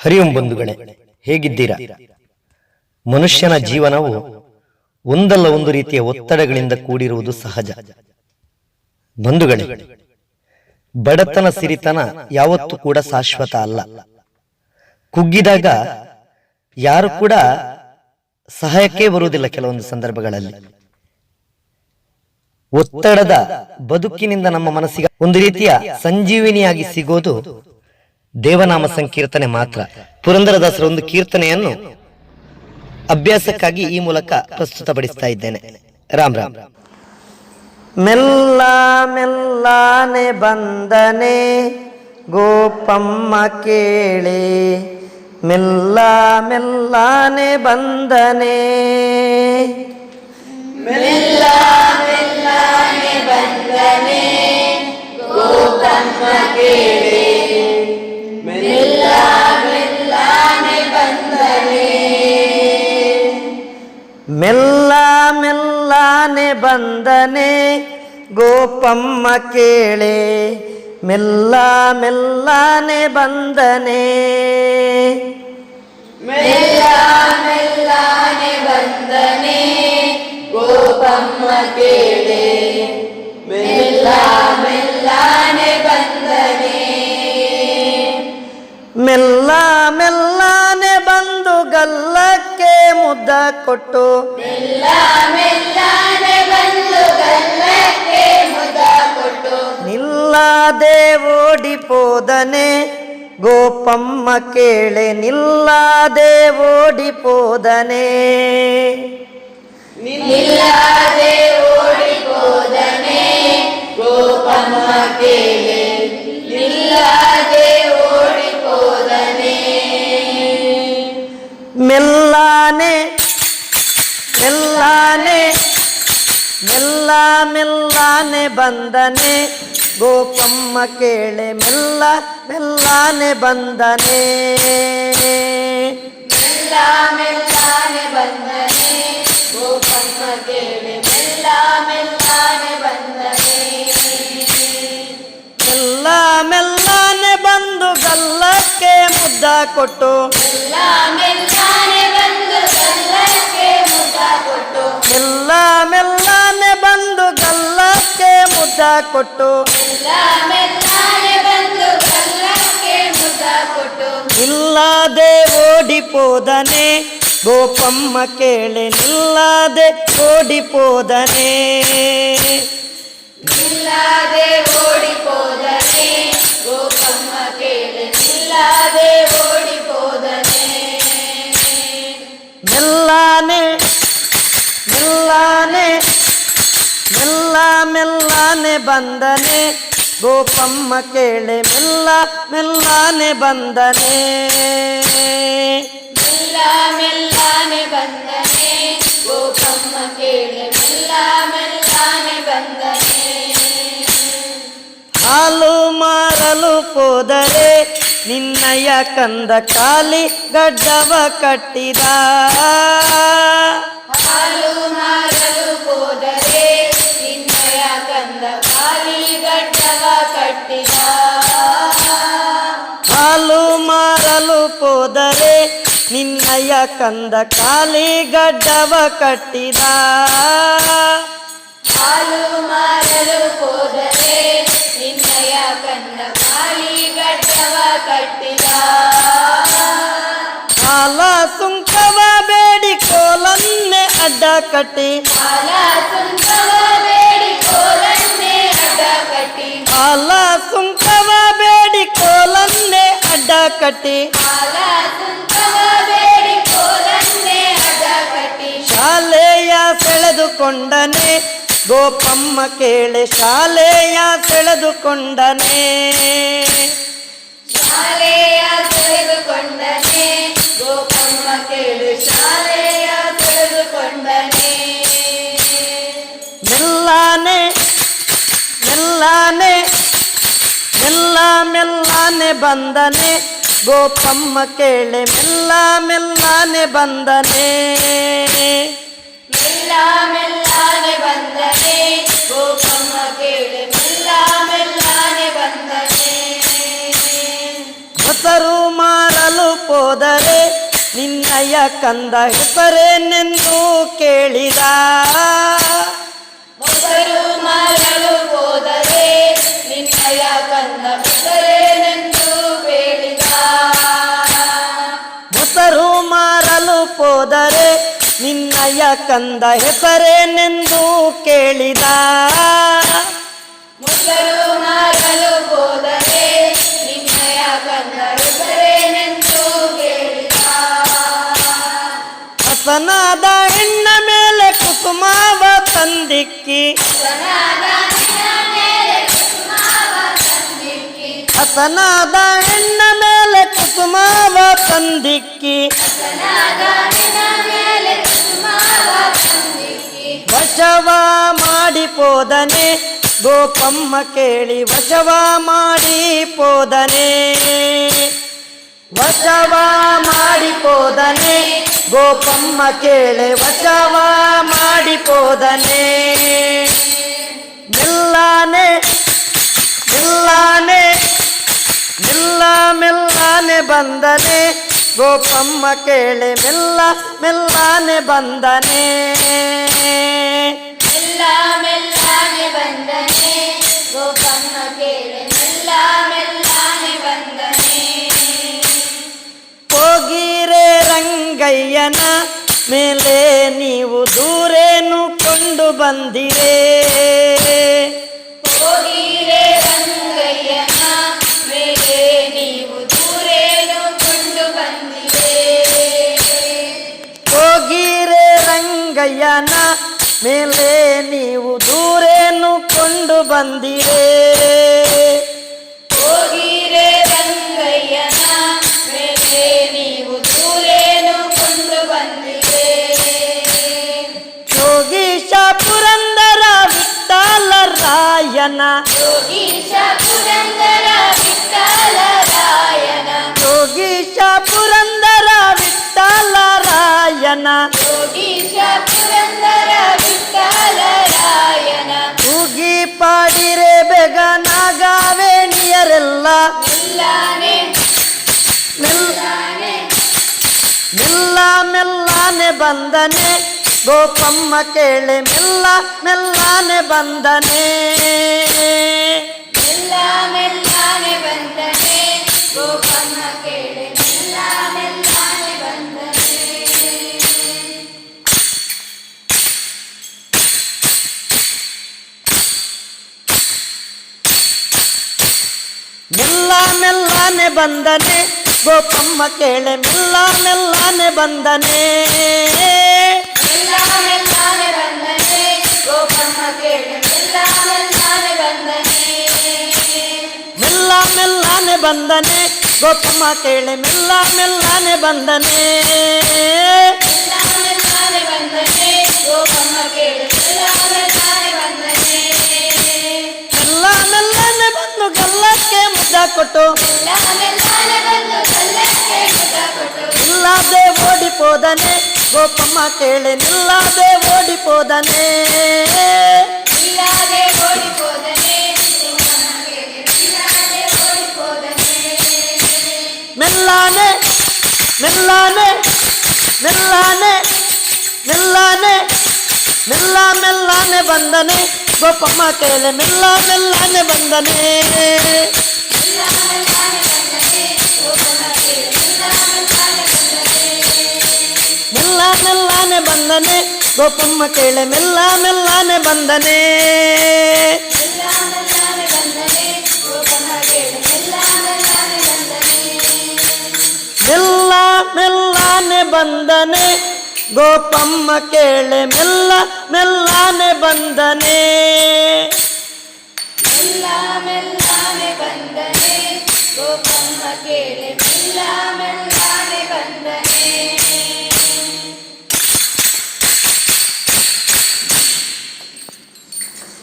ಹರಿಯಂ ಬಂಧುಗಳೇ, ಹೇಗಿದ್ದೀರಾ? ಮನುಷ್ಯನ ಜೀವನವು ಒಂದಲ್ಲ ಒಂದು ರೀತಿಯ ಒತ್ತಡಗಳಿಂದ ಕೂಡಿರುವುದು ಸಹಜ. ಬಂಧುಗಳೇ, ಬಡತನ ಸಿರಿತನ ಯಾವತ್ತೂ ಕೂಡ ಶಾಶ್ವತ ಅಲ್ಲ. ಕುಗ್ಗಿದಾಗ ಯಾರು ಕೂಡ ಸಹಾಯಕ್ಕೆ ಬರುವುದಿಲ್ಲ ಕೆಲವೊಂದು ಸಂದರ್ಭಗಳಲ್ಲಿ. ಒತ್ತಡದ ಬದುಕಿನಿಂದ ನಮ್ಮ ಮನಸ್ಸಿಗೆ ಒಂದು ರೀತಿಯ ಸಂಜೀವಿನಿಯಾಗಿ ಸಿಗೋದು ದೇವನಾಮ ಸಂಕೀರ್ತನೆ ಮಾತ್ರ. ಪುರಂದರದಾಸರ ಒಂದು ಕೀರ್ತನೆಯನ್ನು ಅಭ್ಯಾಸಕ್ಕಾಗಿ ಈ ಮೂಲಕ ಪ್ರಸ್ತುತಪಡಿಸ್ತಾ ಇದ್ದೇನೆ. ರಾಮ್ ರಾಮ್. ಮೆಲ್ಲ ಮೆಲ್ಲಾನೆ ಬಂದನೆ ಗೋಪಮ್ಮ ಕೇಳಿ. ಮೆಲ್ಲ ಮೆಲ್ಲಾನೆ ಬಂದನೆ. ಮೆಲ್ಲ ಬಂದನೆ ಗೋಪಮ್ಮ ಕೇಳೆ ಮೆಲ್ಲ ಮೆಲ್ಲನೆ ಬಂದನೆ ಮೆಲ್ಲ ಮೆಲ್ಲನೆ ಬಂದನೆ ಗೋಪಮ್ಮ ಕೇಳೆ ಮೆಲ್ಲ ಮೆಲ್ಲನೆ ಬಂದನೆ ಮೆಲ್ಲ ಮೆಲ್ಲನೆ ಬಂದು ಗಲ್ಲಕ್ಕೆ ಮುದ್ದ ಕೊಟ್ಟು ಮೆಲ್ಲ ನಿಲ್ಲದೆ ಓಡಿಪೋದನೆ ಗೋಪಮ್ಮ ಕೇಳೆ ನಿಲ್ಲದೆ ಓಡಿಪೋದನೆ ನಿಲ್ಲದೆ ಓಡಿపోದನೆ ಗೋಪಮ್ಮ ಕೇಳೆ ನಿಲ್ಲದೆ ಓಡಿపోದನೆ ಮೆಲ್ಲಾನೆ ಮೆಲ್ಲಾನೆ ಮೆಲ್ಲ ಮೆಲ್ಲಾನೆ ಬಂದನೆ ಗೋಪಮ್ಮ ಕೇಳೆ ಮೆಲ್ಲ ಮೆಲ್ಲಾನೆ ಬಂದನೆ. ಮೆಲ್ಲ ಮೆಲ್ಲನೆ ಬಂದನೆ. ಗೋಪಮ್ಮ ಕೇಳೆ ಮೆಲ್ಲ ಮೆಲ್ಲಾನೆ ಬಂದನೆ. ಮೆಲ್ಲ ಮೆಲ್ಲಾನೆ ಬಂದು ಗಲ್ಲಕ್ಕೆ ಮುದ್ದ ಕೊಟ್ಟು. ಮೆಲ್ಲ ಮೆಲ್ಲನೆ ಕೊಟ್ಟು ಮೆಲ್ಲ ಮೆಲ್ಲನೆ ಬಂದು ಗಲ್ಲಕ್ಕೆ ಮುದ ಕೊಟ್ಟು. ನಿಲ್ಲದೆ ಓಡಿಪೋದನೆ ಗೋಪಮ್ಮ ಕೇಳೆ ನಿಲ್ಲದೆ ಓಡಿಪೋದನೆ ನಿಲ್ಲದೆ ಓಡಿపోದನೆ ಗೋಪಮ್ಮ ಕೇಳೆ ನಿಲ್ಲದೆ ಓಡಿపోದನೆ ಮೆಲ್ಲಾನೆ ಬಂದನೆ. ಗೋಪಮ್ಮ ಕೇಳೆ ಮೆಲ್ಲ ಮೆಲ್ಲಾನೆ ಬಂದನೆ. ಮೆಲ್ಲ ಮೆಲ್ಲಾನೆ ಬಂದನೆ. ಗೋಪಮ್ಮ ಕೇಳೆ ಮೆಲ್ಲ ಮೆಲ್ಲಾನೆ ಬಂದನೆ. ಹಾಲು ಮಾರಲು ಹೋದರೆ ನಿನ್ನಯ ಕಂದ ಕಾಲಿ ಗಡ್ಡವ ಕಟ್ಟಿದ. ಹಾಲು ಮಾರಲು ಹೋದರೆ ನಿನ್ನಯ ಕಂದ ಕಾಲಿ ಗಡ್ಡವ ಕಟ್ಟಿದ. ಹಾಲು ಮಾರಲು ಹೋದರೆ ನಿನ್ನಯ ಕಂದ ಕಾಲಿ ಗಡ್ಡವ ಕಟ್ಟಿದ. ಹಾಲ ಸುಂಕವ ಬೇಡಿ ಕೋಲನ್ನೆ ಅಡ್ಡ ಕಟ್ಟಿ. ಹಾಲ ಸುಂಕವ ಬೇಡಿ ಕೋಲನ್ನೇ ಅಡ್ಡ ಕಟ್ಟಿ. ಹಾಲ ಸುಂಕವ ಬೇಡಿ ಕೋಲನ್ನೆ ಅಡ್ಡ ಕಟ್ಟಿ. ಹಾಲ ಸೆಳೆದುಕೊಂಡನೆ ಗೋಪಮ್ಮ ಕೇಳೆ ಶಾಲೆಯ ಸೆಳೆದುಕೊಂಡನೆ ಶಾಲೆಯ ತೆಗೆದುಕೊಂಡನೆ ಗೋಪಮ್ಮ ಕೇಳು ಶಾಲೆಯ ತೆಗೆದುಕೊಂಡನೆ ಮೆಲ್ಲಾನೆ ಮೆಲ್ಲಾನೆ ಮೆಲ್ಲ ಮೆಲ್ಲಾನೆ ಬಂದನೆ ಗೋಪಮ್ಮ ಕೇಳೆ ಮೆಲ್ಲ ಮೆಲ್ಲಾನೆ ಬಂದನೆ ಮೆಲ್ಲನೆ ನಿನ್ನಯ್ಯ ನಿನ್ನಯ ಕಂದ ಹೆಸರೇನೆಂದು ಕೇಳಿದ. ಮೊಸರು ಮಾರಲು ಹೋದರೆ ನಿನ್ನಯ ಕಂದ ಹೆಸರೇನೆಂದು ಕೇಳಿದ. ಮೊಸರು ಮಾರಲು ಹೋದರೆ ನಿನ್ನಯ್ಯ ಕಂದ ಹೆಸರೇನೆಂದು ಕೇಳಿದ. ತಂದಿಕ್ಕಿ ಹಸನಾದ ಹೆಣ್ಣ ಮೇಲೆ ಕುಸುಮಾವ ತಂದಿಕ್ಕಿ. ವಶವ ಮಾಡಿ ಪೋದನೆ, ಗೋಪಮ್ಮ ಕೇಳಿ ವಶವ ಮಾಡಿ ಪೋದನೆ. ವಶವ ಮಾಡಿ ಪೋದನೆ ಗೋಪಮ್ಮ ಕೇಳೆ ವಚವ ಮಾಡಿ ಪೋದನೆ. ನಿಲ್ಲಾನೆ ಮೆಲ್ಲಾನೆ ಮೆಲ್ಲ ಮೆಲ್ಲಾನೆ ಬಂದನೆ. ಗೋಪಮ್ಮ ಕೇಳೆ ಮೆಲ್ಲ ಮೆಲ್ಲಾನೆ ಬಂದನೆ. ರಂಗಯ್ಯನ ಮೇಲೆ ನೀವು ದೂರೇನು ಕೊಂಡು ಬಂದಿರೇ? ಹೋಗಿರೆ ರಂಗಯ್ಯನ ಮೇಲೆ ನೀವು ದೂರೇನು ಕೊಂಡು ಬಂದಿದೆ ಹೋಗಿರೆ ರಂಗಯ್ಯನ ಮೇಲೆ ನೀವು ದೂರೇನು ಕೊಂಡು ಬಂದಿರೇ? ರಾಯನ ಯೋಗೀಶ ಪುರಂದರ ವಿಠಲರಾಯನ ಯೋಗೀಶ ಪುರಂದರ ವಿಠಲ ರಾಯನ ಯೋಗೀಶ ಪುರಂದರ ವಿಠಲರಾಯನ ಉಗಿ ಪಾಡಿರೆ ಬೇಗ ನಾಗಾವೇಣಿಯರೆಲ್ಲ ಮೆಲ್ಲ ಮೆಲ್ಲಾನೆ ಬಂದನೆ. ಗೋಪಮ್ಮ ಕೇಳೆ ಮೆಲ್ಲ ಮೆಲ್ಲಾನೆ ಬಂದನೆ. ಮೆಲ್ಲ ಮೆಲ್ಲನೆ ಬಂದನೆ. ಗೋಪಮ್ಮ ಕೇಳೆ ಮೆಲ್ಲ ಮೆಲ್ಲನೆ ಬಂದನೆ. ಮೆಲ್ಲ ಮೆಲ್ಲಾನೆ ಬಂದನೆ. ಗೋಪಮ್ಮ ಕೇಳೆ ಮೆಲ್ಲ ಮೆಲ್ಲಾನೆ ಬಂದನೆ. ಮೆಲ್ಲ ಮೆಲ್ಲನೆ ಬಂದನೆ ಗೋಪಮ್ಮ ಕೇಳಿ ಮೆಲ್ಲ ಮೆಲ್ಲನೆ ಬಂದನೆ. ಮೆಲ್ಲ ಮೆಲ್ಲಾನೆ ಬಂದು ಗಲ್ಲಕ್ಕೆ ಮುದ್ದ ಕೊಟ್ಟು. ಮೆಲ್ಲ ಮೆಲ್ಲನೆ ಬಂದು ಕಲ್ಲಕ್ಕೆ ಮುದ ಕೊಟ್ಟು ನಿಲ್ಲಾದೆ ಓಡಿಪೋದನೆ ಗೋಪಮ್ಮ ಕೇಳೆ ನಿಲ್ಲಾದೆ ಓಡಿಪೋದನೆ ಇಲ್ಲದೆ ಓಡಿపోದನೆ ಗೋಪಮ್ಮ ಕೇಳೆ ಇಲ್ಲದೆ ಓಡಿపోದನೆ ಮೆಲ್ಲಾನೆ ಮೆಲ್ಲಾನೆ ಮೆಲ್ಲಾನೆ ಮೆಲ್ಲಾನೆ ಮೆಲ್ಲ ಮೆಲ್ಲಾನೆ ಬಂದನೆ ಮೆಲ್ಲಾನೆ ಬಂದನೆ. ಗೋಪಮ್ಮ ಕೇಳೆ ಮೆಲ್ಲ ಮೆಲ್ಲಾನೆ ಬಂದನೆ. ಮೆಲ್ಲ ಮೆಲ್ಲಾನೆ ಬಂದನೆ. ಗೋಪಮ್ಮ ಕೇಳೆ ಮೆಲ್ಲ ಮೆಲ್ಲನೆ ಬಂದನೆ. ಮೆಲ್ಲ ಮೆಲ್ಲಾನೆ ಬಂದನೆ. ಮೆಲ್ಲ ಮೆಲ್ಲಾನೆ ಬಂದನೆ ಮೆಲ್ಲ ಮೆಲ್ಲನೆ ಬಂದನೆ ಗೋಪಮ್ಮ ಕೇಳೆ ಮೆಲ್ಲ ಮೆಲ್ಲ